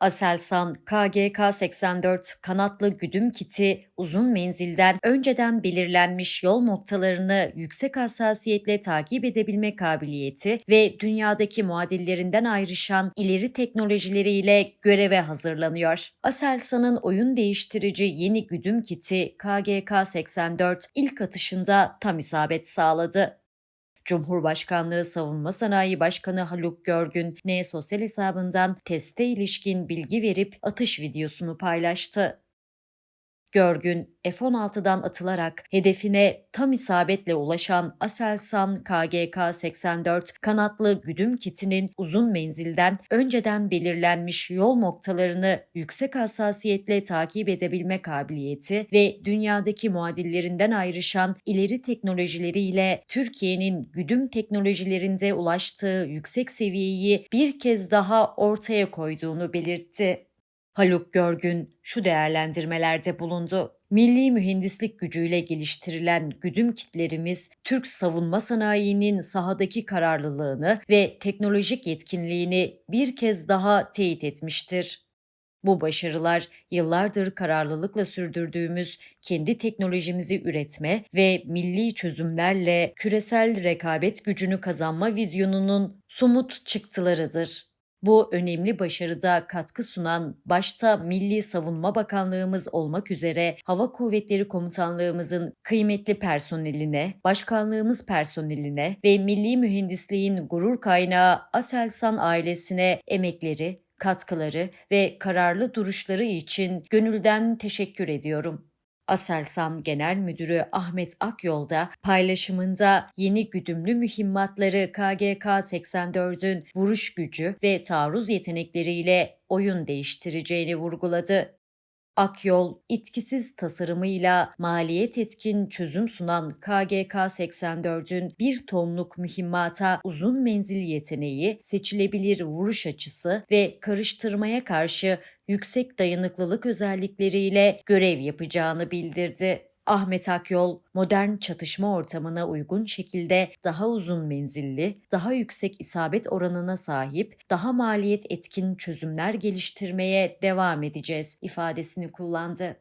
Aselsan KGK-84 kanatlı güdüm kiti uzun menzilden önceden belirlenmiş yol noktalarını yüksek hassasiyetle takip edebilme kabiliyeti ve dünyadaki muadillerinden ayrışan ileri teknolojileriyle göreve hazırlanıyor. Aselsan'ın oyun değiştirici yeni güdüm kiti KGK-84 ilk atışında tam isabet sağladı. Cumhurbaşkanlığı Savunma Sanayi Başkanı Haluk Görgün, ne sosyal hesabından teste ilişkin bilgi verip atış videosunu paylaştı. Görgün, F-16'dan atılarak hedefine tam isabetle ulaşan Aselsan KGK-84 kanatlı güdüm kitinin uzun menzilden önceden belirlenmiş yol noktalarını yüksek hassasiyetle takip edebilme kabiliyeti ve dünyadaki muadillerinden ayrışan ileri teknolojileriyle Türkiye'nin güdüm teknolojilerinde ulaştığı yüksek seviyeyi bir kez daha ortaya koyduğunu belirtti. Haluk Görgün şu değerlendirmelerde bulundu. Milli mühendislik gücüyle geliştirilen güdüm kitlerimiz Türk savunma sanayinin sahadaki kararlılığını ve teknolojik yetkinliğini bir kez daha teyit etmiştir. Bu başarılar yıllardır kararlılıkla sürdürdüğümüz kendi teknolojimizi üretme ve milli çözümlerle küresel rekabet gücünü kazanma vizyonunun somut çıktılarıdır. Bu önemli başarıda katkı sunan başta Milli Savunma Bakanlığımız olmak üzere Hava Kuvvetleri Komutanlığımızın kıymetli personeline, başkanlığımız personeline ve milli mühendisliğin gurur kaynağı Aselsan ailesine emekleri, katkıları ve kararlı duruşları için gönülden teşekkür ediyorum. Aselsan Genel Müdürü Ahmet Akyol da paylaşımında yeni güdümlü mühimmatları KGK-84'ün vuruş gücü ve taarruz yetenekleriyle oyun değiştireceğini vurguladı. Akyol, itkisiz tasarımıyla maliyet etkin çözüm sunan KGK-84'ün bir tonluk mühimmata uzun menzil yeteneği, seçilebilir vuruş açısı ve karıştırmaya karşı yüksek dayanıklılık özellikleriyle görev yapacağını bildirdi. Ahmet Akyol, modern çatışma ortamına uygun şekilde daha uzun menzilli, daha yüksek isabet oranına sahip, daha maliyet etkin çözümler geliştirmeye devam edeceğiz ifadesini kullandı.